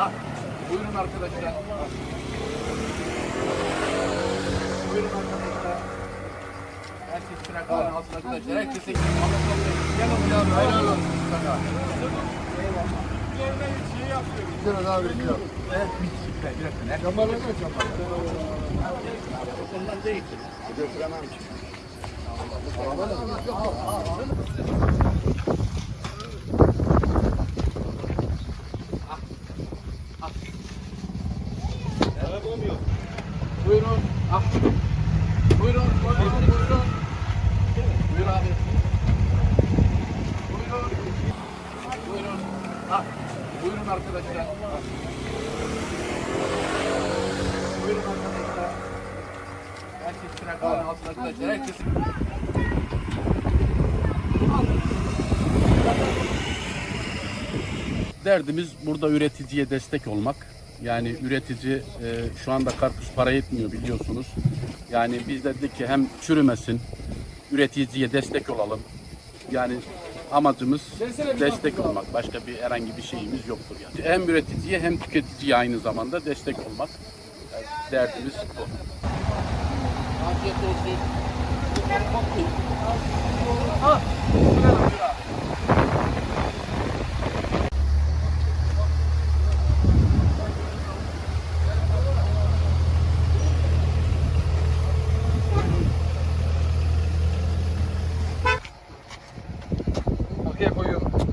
Ha, buyurun arkadaşlar. Buyurun arkadaşlar. Herkes plakalarını alsın arkadaşlar. Herkese gel oğlum ya. Hayırlı olsun sana. Bir tane daha veriyorum. Evet, bir dakika, mı açalım? Ondan değil. Götüremem ki. Buyurun. Ah. Buyurun, buyurun, buyurun. Buyur abi. Buyurun. Buyurun. Ah. Buyurun arkadaşlar. Buyurun arkadaşlar. Herkes plakalarını alsın arkadaşlar. Herkes Derdimiz burada üreticiye destek olmak. Yani üretici e, şu anda karpuz para etmiyor biliyorsunuz. Yani biz de dedik ki hem çürümesin, üreticiye destek olalım. Yani amacımız destek olmak. Başka bir herhangi bir şeyimiz yoktur yani. Hem üreticiye hem tüketiciye aynı zamanda destek olmak. Yani derdimiz bu. Afiyet olsun. Ah, arkaya koyuyorum.